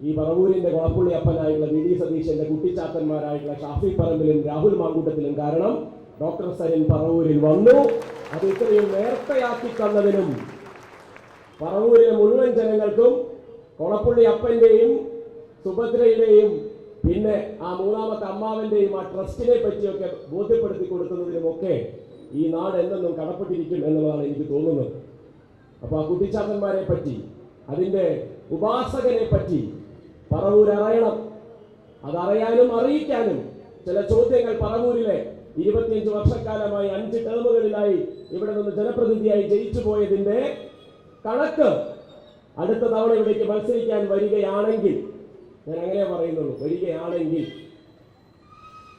ഈ പറവൂരിന്റെ കുളപ്പുള്ളി അപ്പനായുള്ള വി ഡി സതീശന്റെ കുട്ടിച്ചാത്തന്മാരായിട്ടുള്ള ഷാഫി പറമ്പിലും രാഹുൽ മാങ്കൂട്ടത്തിലും കാരണം ഡോക്ടർ സരിൻ പറവൂരിൽ വന്നു. അത് ഇത്രയും നേർത്തയാക്കി തന്നതിനും പറവൂരിലെ മുഴുവൻ ജനങ്ങൾക്കും കുളപ്പുള്ളി അപ്പന്റെയും സുഭദ്രയുടെയും പിന്നെ ആ മൂന്നാമത്തെ അമ്മാവന്റെയും ആ ട്രസ്റ്റിനെ പറ്റിയൊക്കെ ബോധ്യപ്പെടുത്തി കൊടുക്കുന്നതിനുമൊക്കെ ഈ നാട് എന്തെന്നും കടപ്പെട്ടിരിക്കും എന്നുള്ളതാണ് എനിക്ക് തോന്നുന്നത്. അപ്പൊ ആ കുട്ടിച്ചാത്തന്മാരെ പറ്റി അതിന്റെ ഉപാസകനെ പറ്റി പറവൂർ അറിയണം അതറിയാനും അറിയിക്കാനും ചില ചോദ്യങ്ങൾ പറവൂരിലെ ഇരുപത്തിയഞ്ച് വർഷക്കാലമായി അഞ്ച് ടേമുകളിലായി ഇവിടെ നിന്ന് ജനപ്രതിനിധിയായി ജയിച്ചു പോയതിന്റെ കണക്ക് അടുത്ത തവണ ഇവിടേക്ക് മത്സരിക്കാൻ വരികയാണെങ്കിൽ ഞാൻ അങ്ങനെ പറയുന്നുള്ളൂ വരികയാണെങ്കിൽ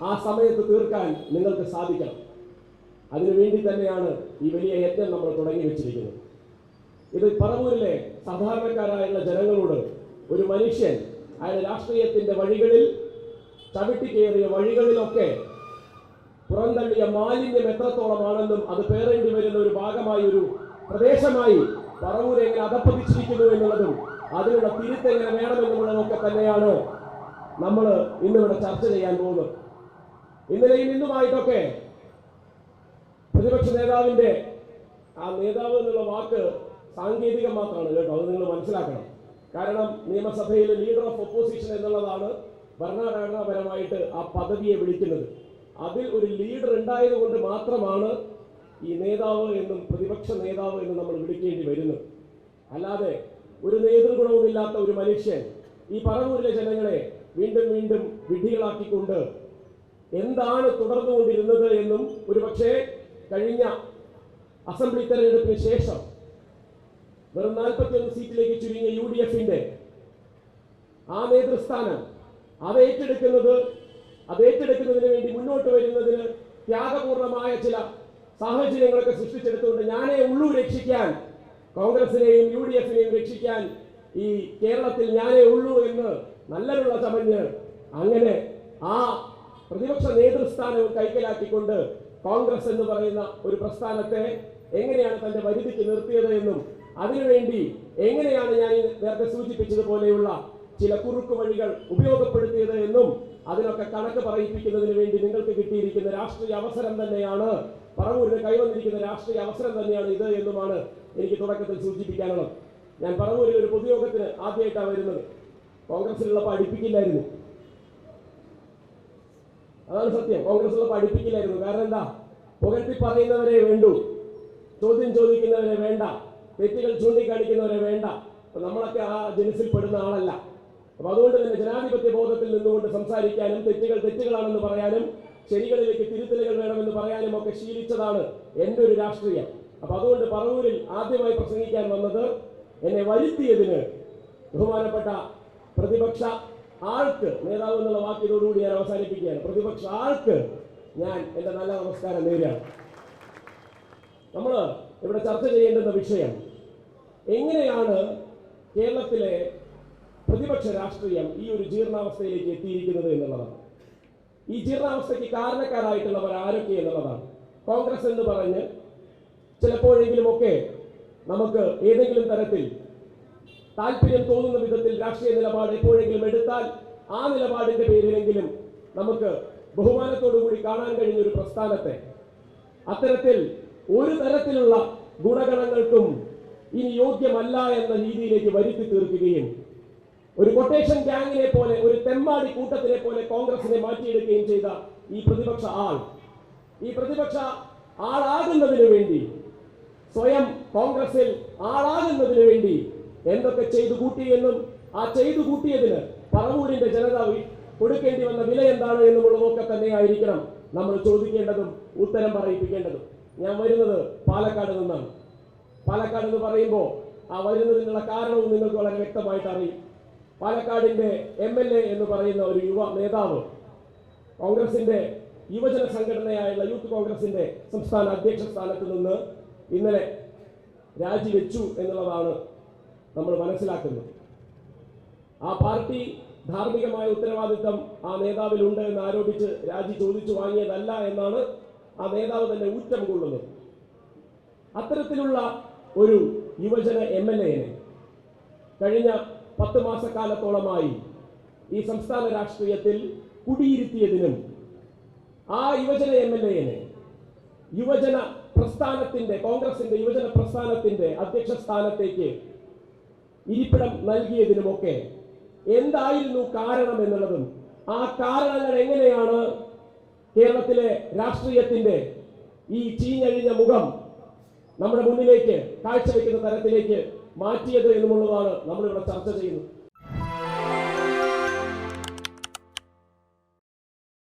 ആ സമയത്ത് തീർക്കാൻ നിങ്ങൾക്ക് സാധിക്കണം. അതിനുവേണ്ടി തന്നെയാണ് ഈ വലിയ യജ്ഞം നമ്മൾ തുടങ്ങി വെച്ചിരിക്കുന്നത്. ഇത് പറവൂരിലെ സാധാരണക്കാരായുള്ള ജനങ്ങളോട് ഒരു മനുഷ്യൻ അയാളുടെ രാഷ്ട്രീയത്തിന്റെ വഴികളിൽ ചവിട്ടിക്കേറിയ വഴികളിലൊക്കെ പുറന്തള്ളിയ മാലിന്യം എത്രത്തോളമാണെന്നും അത് പേറേണ്ടി വരുന്ന ഒരു ഭാഗമായി ഒരു പ്രദേശമായി പറവൂർ എങ്ങനെ അധപ്പതിച്ചിരിക്കുന്നു എന്നുള്ളതും അതിനുള്ള തിരുത്തെങ്ങനെ വേണമെന്നുള്ളതൊക്കെ തന്നെയാണ് നമ്മൾ ഇന്നിവിടെ ചർച്ച ചെയ്യാൻ പോകുന്നത്. ഇന്നലെയും ഇന്നുമായിട്ടൊക്കെ പ്രതിപക്ഷ നേതാവിന്റെ ആ നേതാവ് എന്നുള്ള വാക്ക് സാങ്കേതികം മാത്രമാണ് കേട്ടോ അത് നിങ്ങൾ മനസ്സിലാക്കണം. കാരണം നിയമസഭയിൽ ലീഡർ ഓഫ് ഒപ്പോസിഷൻ എന്നുള്ളതാണ് ഭരണഘടനാപരമായിട്ട് ആ പദവിയെ വിളിക്കുന്നത്. അതിൽ ഒരു ലീഡർ ഉണ്ടായതുകൊണ്ട് മാത്രമാണ് ഈ നേതാവ് എന്നും പ്രതിപക്ഷ നേതാവ് എന്നും നമ്മൾ വിളിക്കേണ്ടി വരുന്നത്. അല്ലാതെ ഒരു നേതൃഗുണവുമില്ലാത്ത ഒരു മനുഷ്യൻ ഈ പറവൂരിലെ ജനങ്ങളെ വീണ്ടും വീണ്ടും വിധികളാക്കിക്കൊണ്ട് എന്താണ് തുടർന്നുകൊണ്ടിരുന്നത് എന്നും ഒരുപക്ഷെ കഴിഞ്ഞ അസംബ്ലി തെരഞ്ഞെടുപ്പിന് ശേഷം വെറും നാൽപ്പത്തിയൊന്ന് സീറ്റിലേക്ക് ചുരുങ്ങിയ യു ഡി എഫിന്റെ ആ നേതൃസ്ഥാനം. അത് ഏറ്റെടുക്കുന്നത് അത് ഏറ്റെടുക്കുന്നതിന് വേണ്ടി മുന്നോട്ട് വരുന്നതിന് ത്യാഗപൂർണമായ ചില സാഹചര്യങ്ങളൊക്കെ സൃഷ്ടിച്ചെടുത്തുകൊണ്ട് ഞാനേ ഉള്ളൂ രക്ഷിക്കാൻ. കോൺഗ്രസിനെയും യു ഡി എഫിനെയും രക്ഷിക്കാൻ ഈ കേരളത്തിൽ ഞാനേ ഉള്ളൂ എന്ന് നല്ലതുള്ള ചമഞ്ഞ് അങ്ങനെ ആ പ്രതിപക്ഷ നേതൃസ്ഥാനവും കൈക്കലാക്കിക്കൊണ്ട് കോൺഗ്രസ് എന്ന് പറയുന്ന ഒരു പ്രസ്ഥാനത്തെ എങ്ങനെയാണ് തന്റെ വരുതിക്ക് നിർത്തിയത് എന്നും അതിനുവേണ്ടി എങ്ങനെയാണ് ഞാൻ നേരത്തെ സൂചിപ്പിച്ചതുപോലെയുള്ള ചില കുറുക്കു വഴികൾ ഉപയോഗപ്പെടുത്തിയത് എന്നും അതിനൊക്കെ കണക്ക് പറയിപ്പിക്കുന്നതിന് വേണ്ടി നിങ്ങൾക്ക് കിട്ടിയിരിക്കുന്ന രാഷ്ട്രീയ അവസരം തന്നെയാണ് പറവൂരിന് കൈവന്നിരിക്കുന്ന രാഷ്ട്രീയ അവസരം തന്നെയാണ് ഇത് എന്നുമാണ് എനിക്ക് തുടക്കത്തിൽ സൂചിപ്പിക്കാനുള്ളത്. ഞാൻ പറവൂരിൽ ഒരു പൊതുയോഗത്തിന് ആദ്യമായിട്ടാണ് വരുന്നത്. കോൺഗ്രസിലുള്ളപ്പോൾ പഠിപ്പിക്കില്ലായിരുന്നു. അതാണ് സത്യം. കോൺഗ്രസിലുള്ള പഠിപ്പിക്കില്ലായിരുന്നു. കാരണം എന്താ? പുകഴ്ത്തി പറയുന്നവരെ വേണ്ടു. ചോദ്യം ചോദിക്കുന്നവരെ വേണ്ട. തെറ്റുകൾ ചൂണ്ടിക്കാണിക്കുന്നവരെ വേണ്ട. നമ്മളൊക്കെ ആ ജനസിൽ പെടുന്ന ആളല്ല. അപ്പൊ അതുകൊണ്ട് തന്നെ ജനാധിപത്യ ബോധത്തിൽ നിന്നുകൊണ്ട് സംസാരിക്കാനും തെറ്റുകൾ തെറ്റുകളാണെന്ന് പറയാനും ശരികളിലേക്ക് തിരുത്തലുകൾ വേണമെന്ന് പറയാനും ഒക്കെ ശീലിച്ചതാണ് എന്റെ ഒരു രാഷ്ട്രീയം. അപ്പൊ അതുകൊണ്ട് പറവൂരിൽ ആദ്യമായി പ്രസംഗിക്കാൻ വന്നത് എന്നെ വരുത്തിയതിന് ബഹുമാനപ്പെട്ട പ്രതിപക്ഷ ആൾക്ക് നേതാവ് എന്നുള്ള വാക്കിനോടുകൂടി ഞാൻ അവസാനിപ്പിക്കുകയാണ്. പ്രതിപക്ഷ ആൾക്ക് ഞാൻ എന്റെ നല്ല നമസ്കാരം നേരുകയാണ്. നമ്മൾ ഇവിടെ ചർച്ച ചെയ്യേണ്ടുന്ന വിഷയം എങ്ങനെയാണ് കേരളത്തിലെ പ്രതിപക്ഷ രാഷ്ട്രീയം ഈ ഒരു ജീർണാവസ്ഥയിലേക്ക് എത്തിയിരിക്കുന്നത് എന്നുള്ളതാണ്. ഈ ജീർണാവസ്ഥയ്ക്ക് കാരണക്കാരായിട്ടുള്ളവർ ആരൊക്കെ എന്നുള്ളതാണ്. കോൺഗ്രസ് എന്ന് പറഞ്ഞ് ചിലപ്പോഴെങ്കിലുമൊക്കെ നമുക്ക് ഏതെങ്കിലും തരത്തിൽ താല്പര്യം തോന്നുന്ന വിധത്തിൽ രാഷ്ട്രീയ നിലപാട് എപ്പോഴെങ്കിലും എടുത്താൽ ആ നിലപാടിന്റെ പേരിലെങ്കിലും നമുക്ക് ബഹുമാനത്തോടുകൂടി കാണാൻ കഴിയുന്ന ഒരു പ്രസ്ഥാനത്തെ അത്തരത്തിൽ ഒരു തരത്തിലുള്ള ഗുണഗണങ്ങൾക്കും ഇനി യോഗ്യമല്ല എന്ന രീതിയിലേക്ക് വരുത്തി തീർക്കുകയും ഒരു കൊട്ടേഷൻ ഗ്യാങ്ങിനെ പോലെ ഒരു തെമ്മാടി കൂട്ടത്തിനെ പോലെ കോൺഗ്രസിനെ മാറ്റിയെടുക്കുകയും ചെയ്ത ഈ പ്രതിപക്ഷ ആൾ. ഈ പ്രതിപക്ഷ ആളാകുന്നതിന് വേണ്ടി സ്വയം കോൺഗ്രസിൽ ആളാകുന്നതിന് വേണ്ടി എന്തൊക്കെ ചെയ്തു കൂട്ടിയെന്നും ആ ചെയ്തു കൂട്ടിയതിന് പറവൂരിന്റെ ജനത കൊടുക്കേണ്ടി വന്ന വില എന്താണ് എന്നുള്ളതൊക്കെ തന്നെയായിരിക്കണം നമ്മൾ ചോദിക്കേണ്ടതും ഉത്തരം പറയിപ്പിക്കേണ്ടതും. ഞാൻ വരുന്നത് പാലക്കാട് നിന്നാണ്. പാലക്കാട് എന്ന് പറയുമ്പോൾ ആ വരുന്നതിനുള്ള കാരണവും നിങ്ങൾക്ക് വളരെ വ്യക്തമായിട്ട് അറിയും. പാലക്കാടിന്റെ എം എൽ എ എന്ന് പറയുന്ന ഒരു യുവ നേതാവ് കോൺഗ്രസിന്റെ യുവജന സംഘടനയായുള്ള യൂത്ത് കോൺഗ്രസിന്റെ സംസ്ഥാന അധ്യക്ഷ സ്ഥാനത്ത് നിന്ന് ഇന്നലെ രാജിവെച്ചു എന്നുള്ളതാണ് നമ്മൾ മനസ്സിലാക്കുന്നത്. ആ പാർട്ടി ധാർമ്മികമായ ഉത്തരവാദിത്തം ആ നേതാവിലുണ്ട് എന്ന് ആരോപിച്ച് രാജി ചോദിച്ചു വാങ്ങിയതല്ല എന്നാണ് ആ നേതാവ് തന്നെ ഊറ്റം കൊള്ളുന്നത്. അത്തരത്തിലുള്ള ഒരു യുവജന എം എൽ എനെ കഴിഞ്ഞ പത്ത് മാസക്കാലത്തോളമായി ഈ സംസ്ഥാന രാഷ്ട്രീയത്തിൽ കുടിയിരുത്തിയതിനും ആ യുവജന എം എൽ എനെ യുവജന പ്രസ്ഥാനത്തിന്റെ കോൺഗ്രസിന്റെ യുവജന പ്രസ്ഥാനത്തിന്റെ അധ്യക്ഷ സ്ഥാനത്തേക്ക് ഇരിപ്പിടം നൽകിയതിനുമൊക്കെ എന്തായിരുന്നു കാരണം എന്നുള്ളതും ആ കാരണങ്ങൾ എങ്ങനെയാണ് കേരളത്തിലെ രാഷ്ട്രീയത്തിന്റെ ഈ ചീഞ്ഞഴിഞ്ഞ മുഖം നമ്മുടെ മുന്നിലേക്ക് കാഴ്ചവെക്കുന്ന തരത്തിലേക്ക് മാറ്റിയത് എന്നുള്ളതാണ് നമ്മളിവിടെ ചർച്ച ചെയ്യുന്നത്.